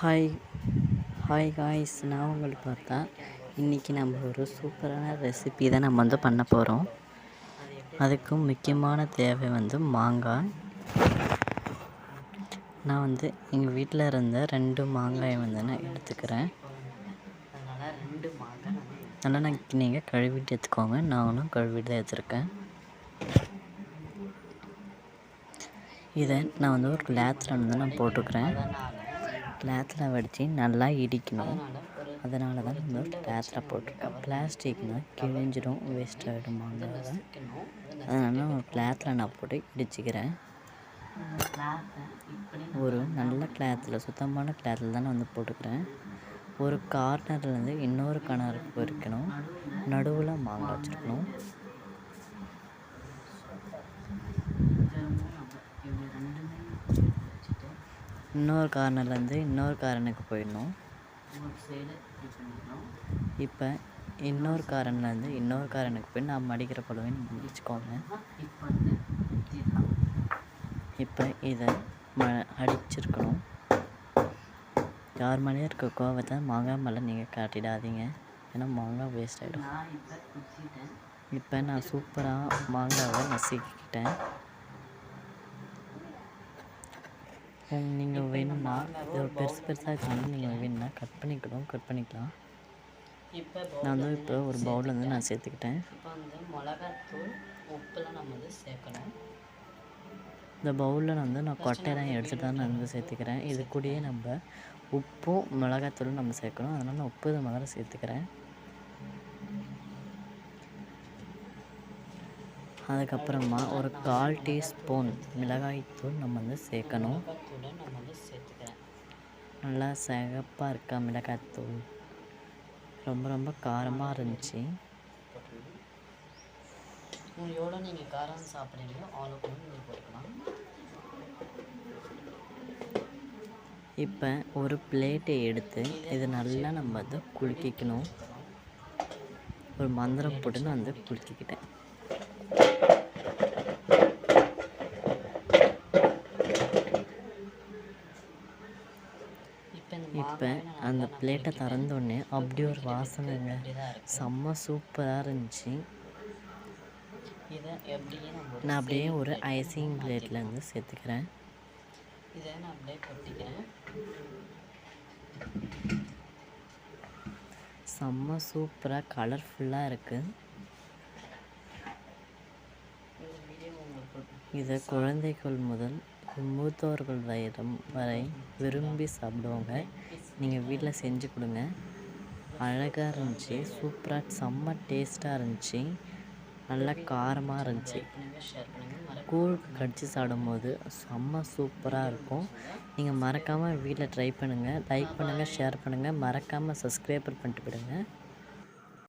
Hi hi guys நான் உங்களுக்கு பார்த்தா இன்றைக்கி நம்ம ஒரு சூப்பரான ரெசிபி தான் நம்ம வந்து பண்ண போகிறோம் அதுக்கு முக்கியமான தேவை வந்து மாங்காய். நான் வந்து எங்கள் வீட்டில் இருந்த ரெண்டு மாங்காயை வந்து நான் எடுத்துக்கிறேன். நல்லா நான் நீங்கள் கழுவிட்டு எடுத்துக்கோங்க. நானும் கழுவிட்டு தான் எடுத்துருக்கேன். இதை நான் வந்து ஒரு கிளாத்தில் வந்து நான் போட்டுக்கிறேன். கிளாத்தில் வடித்து நல்லா இடிக்கணும். அதனால தான் நம்ம கிளாத்தில் போட்டிருக்கேன். பிளாஸ்டிக்னால் கிழிஞ்சிடும் வேஸ்ட் ஆகிடும் மாங்காய் அதனால். ஒரு கிளாத்தில் நான் போட்டு இடிச்சிக்கிறேன். ஒரு நல்ல கிளாத்தில் சுத்தமான கிளாத்தில் தான் நான் வந்து போட்டுக்கிறேன். ஒரு கார்னர்லேருந்து இன்னொரு கணருக்கு பொறிக்கணும் நடுவில் மாங்காய் வச்சுருக்கணும். இன்னொரு கார்னர்லேருந்து இன்னொரு கார்னருக்கு போயிடணும். இப்போ இன்னொரு காரன்லேருந்து இன்னொரு காரனுக்கு போய் நான் மடிக்கிற பழுவை முடிச்சுக்கோங்க. இப்போ இதை ம அடிச்சிருக்கணும். யார் மேலேயும் இருக்க கோவத்தை மாங்காய் மேலே நீங்கள் காட்டிடாதீங்க. ஏன்னா மாங்காய் வேஸ்ட் ஆகிடும் இப்போ நான் சூப்பராக மாங்காவை நசுக்கிக்கிட்டேன். நீங்கள் வேணும்னா இது பெருசு பெருசாக இருக்கணும் நீங்கள் வேணும்னா கட் பண்ணிக்கணும் கட் பண்ணிக்கலாம். நான் வந்து இப்போ ஒரு பவுலில் வந்து நான் சேர்த்துக்கிட்டேன். இப்போ வந்து மிளகாத்தூள் உப்புலாம் நம்ம வந்து சேர்க்கணும். இந்த பவுலில் வந்து நான் கொட்டையெல்லாம் எடுத்துகிட்டு தான் நான் வந்து சேர்த்துக்கிறேன். இது கூடயே நம்ம உப்பும் மிளகாத்தூளும் நம்ம சேர்க்கணும். அதனால் நான் உப்பு இதை முதல்ல சேர்த்துக்கிறேன். அதுக்கப்புறமா ஒரு கால் டீஸ்பூன் மிளகாய்த்தூள் நம்ம வந்து சேர்க்கணும். நல்லா சிகப்பாக இருக்கா மிளகாய்த்தூள் ரொம்ப ரொம்ப காரமாக இருந்துச்சு. எவ்வளோ நீங்கள் காரம் சாப்பிட்றீங்களோ நீங்கள் போட்டுக்கலாம் இப்போ ஒரு பிளேட்டை எடுத்து இது நல்லா நம்ம வந்து குலுக்கிக்கணும். ஒரு மந்திரம் போட்டு நான் வந்து குலுக்கிக்கிட்டேன். இப்போ அந்த பிளேட்டை திறந்தோடனே அப்படி ஒரு வாசனைங்க செம்ம சூப்பராக இருந்துச்சு. நான் அப்படியே ஒரு ஐசிங் பிளேட்டில் வந்து சேர்த்துக்கிறேன். இதை நான் அப்படியே கொட்டிக்கிறேன். செம்ம சூப்பராக கலர்ஃபுல்லாக இருக்குது இதை குழந்தைகள் முதல் மூத்தவர்கள் வயதும் வரை விரும்பி சாப்பிடுவாங்க. நீங்கள் வீட்டில் செஞ்சு கொடுங்க. அழகாக இருந்துச்சு. சூப்பராக செம்ம டேஸ்ட்டாக இருந்துச்சு. நல்லா காரமாக இருந்துச்சு. கூழ் கூழுக்கு கடிச்சு சாப்பிடும்போது செம்ம சூப்பராக இருக்கும். நீங்கள் மறக்காமல் வீட்டில் ட்ரை பண்ணுங்கள் லைக் பண்ணுங்கள் ஷேர் பண்ணுங்கள் மறக்காமல் சப்ஸ்கிரைபர் பண்ணிட்டு விடுங்க